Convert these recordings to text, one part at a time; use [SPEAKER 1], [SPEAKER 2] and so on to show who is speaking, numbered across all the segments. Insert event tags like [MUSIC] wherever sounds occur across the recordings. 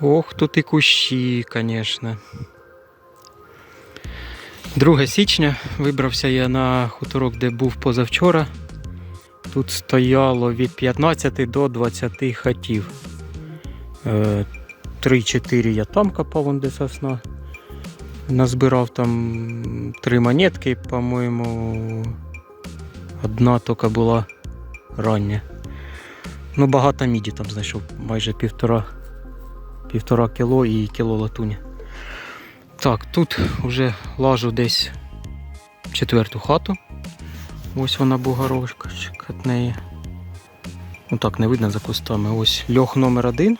[SPEAKER 1] Ох, тут і кущі, звісно. 2 січня вибрався я на хуторок, де був позавчора. Тут стояло від 15 до 20 хатів. Е, 3-4 я там копав, де сосна. Назбирав там три монетки, по-моєму. Одна тільки була рання. Ну, багато міді там знайшов, майже півтора, півтора кіло і кіло латуні. Так, тут вже лажу десь четверту хату. Ось вона бугорошка від неї. Ну так, не видно за кустами. Ось льох номер один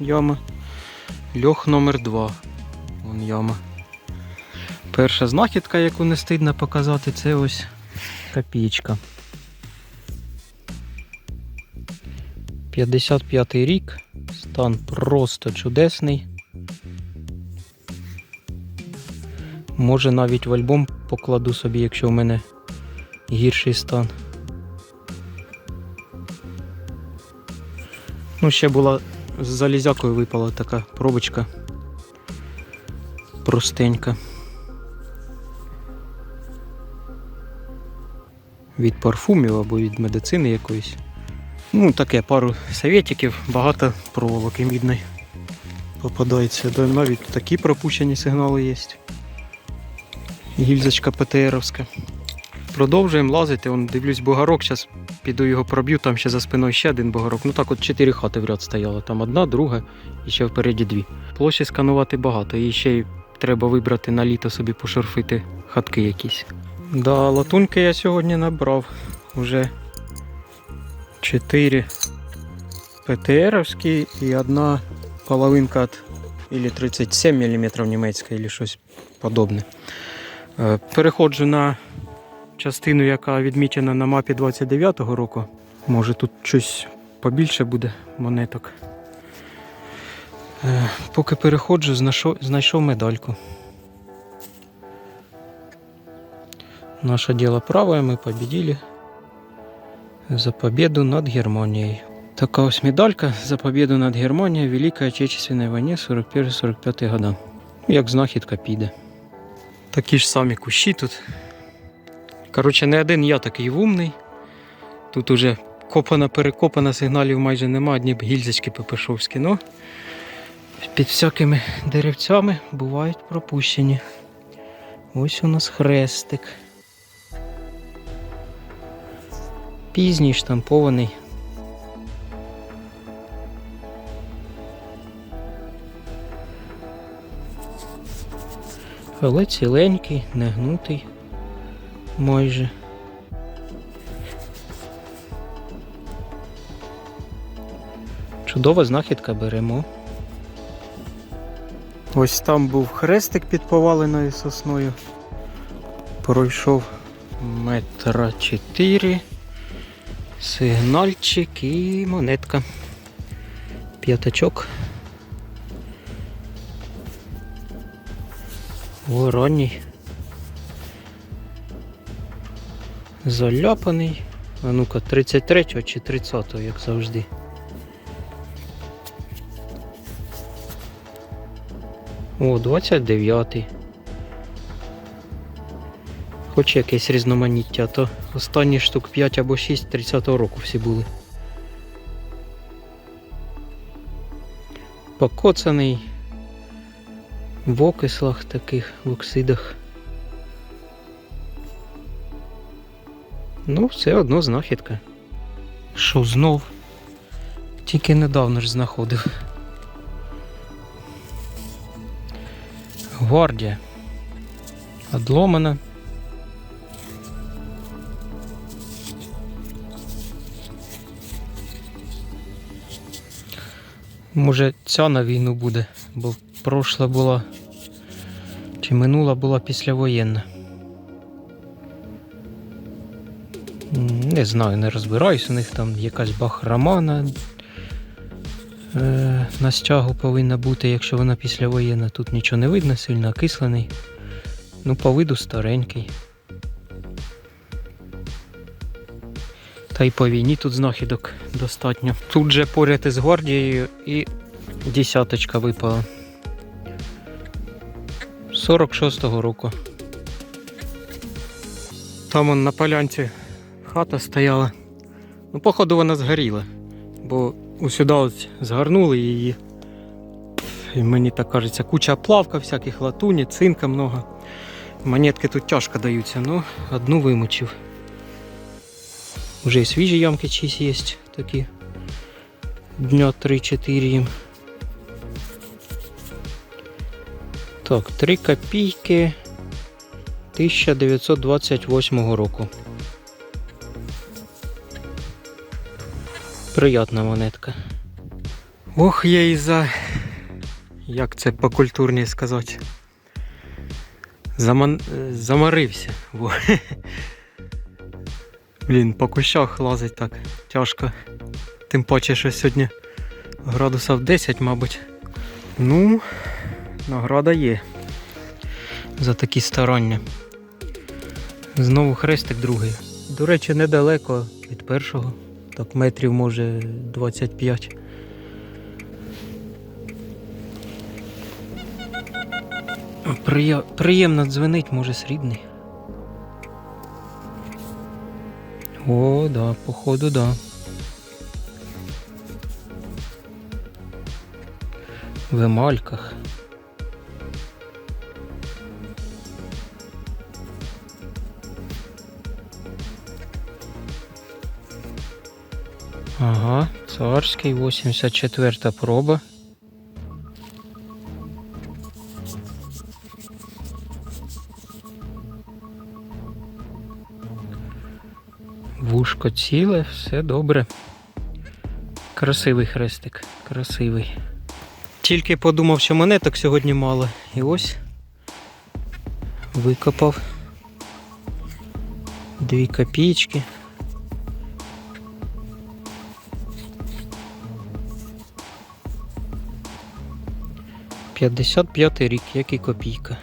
[SPEAKER 1] яма. Льох номер два. Вон яма. Перша знахідка, яку не стидно показати, це ось копієчка. 55 рік. Стан просто чудесний. Може навіть в альбом покладу собі, якщо в мене гірший стан. Ну, ще була з залізякою випала така пробочка. Простенька. Від парфумів або від медицини якоїсь. Ну, таке, пару советиків, багато проволоки мідної попадається. Да, навіть такі пропущені сигнали є. Гільзочка ПТРовська. Продовжуємо лазити. Вон, дивлюсь, бугорок. Зараз піду його проб'ю, там ще за спиною ще один бугорок. Ну так от чотири хати в ряд стояло. Там одна, друга і ще впереді дві. Площі сканувати багато. І ще й треба вибрати на літо собі пошурфити хатки якісь. Да, латунки я сьогодні набрав. Уже 4 ПТРовські і одна половинка от или 37 мм німецька, или щось подобне. Е, Переходжу на частину, яка відмічена на мапі 29-го року. Може тут щось побільше буде монеток. Е, Поки переходжу, знайшов, медальку. Наше дело правое, мы победили за победу над Германией. Така ось медалька за победу над Германией в Великой Отечественной войне 41-45 года. Як знахідка піде. Такі ж самі кущі тут. Коротше, не один я такий вумний. Тут уже копана, перекопана, сигналів майже нема, одні гільзочки пепешовські. Ну, під всякими деревцями бувають пропущені. Ось у нас хрестик. Пізній штампований. Але ціленький, не гнутий майже. Чудова знахідка беремо. Ось там був хрестик під поваленою сосною. Пройшов метра 4. Сигнальчик і монетка. П'ятачок. О, ранній. Заляпаний. А ну-ка, 33-го чи 30-го, як завжди. О, 29-й. Хоч якесь різноманіття, то останні штук 5 або 6 30-го року всі були. Покоцаний в окислах таких, в оксидах. Ну, все одно знахідка. Що знов? Тільки недавно ж знаходив. Гвардія. Одломана. Може ця на війну буде, бо прошла була чи минула була післявоєнна. Не знаю, не розбираюсь, у них там якась бахрома на, е, на стягу повинна бути, якщо вона післявоєнна. Тут нічого не видно, сильно окислений. Ну, по виду старенький. Та й по війні тут знахідок достатньо. Тут же поряд із гвардією і Десяточка випала. 46-го року. Там он на полянці хата стояла. Ну, походу, вона згоріла. Бо усюди ось згорнули її. І мені так кажеться, куча плавка, всяких латуні, цинка много. Монетки тут тяжко даються, ну, одну вимочив. Уже і свіжі ямки чиїсь є такі. Дня 3-4 їм. Так, 3 копійки 1928 року. Приятна монетка. Ох, я і за. Як це по культурні сказати? Заман... е, Замарився. [LAUGHS] Блін, по кущах лазить так тяжко. Тим паче, що сьогодні градусів 10, мабуть. Ну, награда є. За такі старання. Знову хрестик другий. До речі, недалеко від першого. Так, метрів може 25. Приємно дзвенить, може срібний. О, да, походу, да. В емальках. Ага, царський, 84 проба. Вушко ціле, все добре. Красивий хрестик, красивий. Тільки подумав, що монеток сьогодні мало. І ось викопав дві копійки. П'ятдесят п'ятий рік, як і копійка.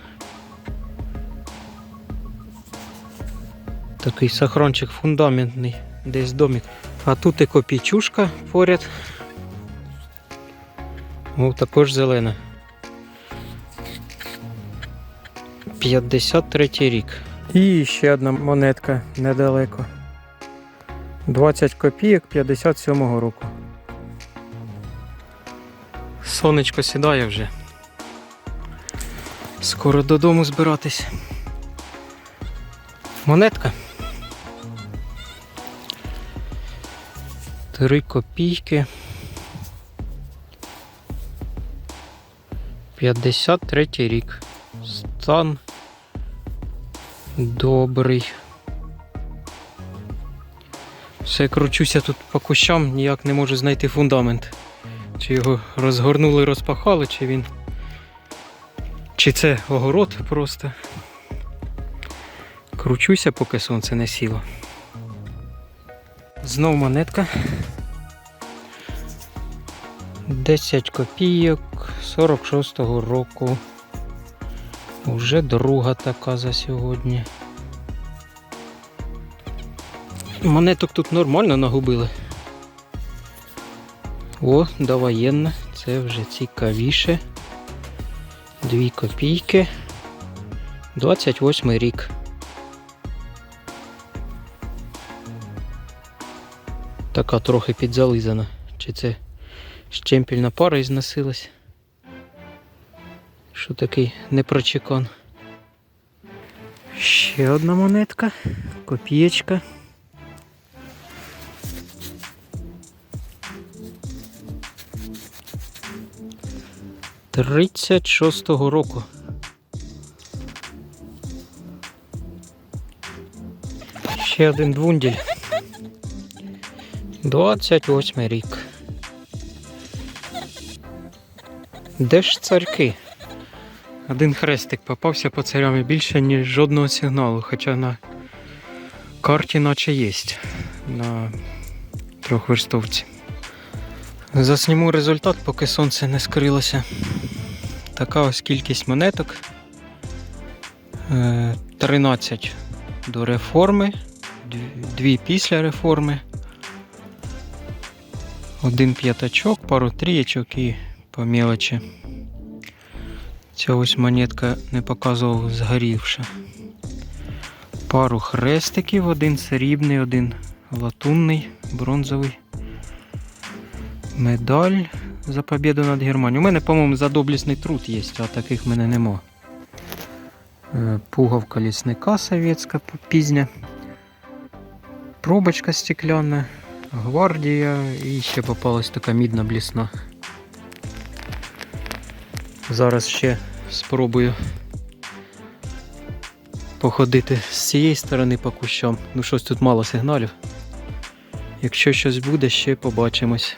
[SPEAKER 1] Такий сахрончик фундаментний, десь домик. А тут і копійчушка поряд. О, також зелена. 53 рік. І ще одна монетка недалеко. 20 копійок 57-го року. Сонечко сідає вже. Скоро додому збиратись. Монетка. Три копійки. 53 рік. Стан добрий. Все кручуся тут по кущам, ніяк не можу знайти фундамент. Чи його розгорнули, розпахали, чи він. Чи це огород просто. Кручуся, поки сонце не сіло. Знов монетка. 10 копійок 46-го року. Уже друга така за сьогодні. Монеток тут нормально нагубили. О, довоєнна, це вже цікавіше. Дві копійки. 28 рік. Така трохи підзализана. Чи це щемпільна пара ізносилась? Що такий непрочекан? Ще одна монетка, копієчка. Тридцять шостого року. Ще один двунділь. 28 рік. Де ж царки? Один хрестик попався по царям і більше, ніж жодного сигналу, хоча на карті наче є на трьохверстовці. Засніму результат, поки сонце не скрилося. Така ось кількість монеток. Е, 13 до реформи, дві після реформи. Один п'ятачок, пару трієчок і по мелочі. Ця ось монетка не показував згорівша. Пару хрестиків, один срібний, один латунний, бронзовий. Медаль за победу над Германією. У мене, по-моєму, за доблісний труд є, а таких в мене нема. Е, Пуговка лісника совєтська пізня. Пробочка стекляна, гвардія і ще попалась така мідна блісна. Зараз ще спробую походити з цієї сторони по кущам. Ну щось тут мало сигналів. Якщо щось буде, ще побачимось.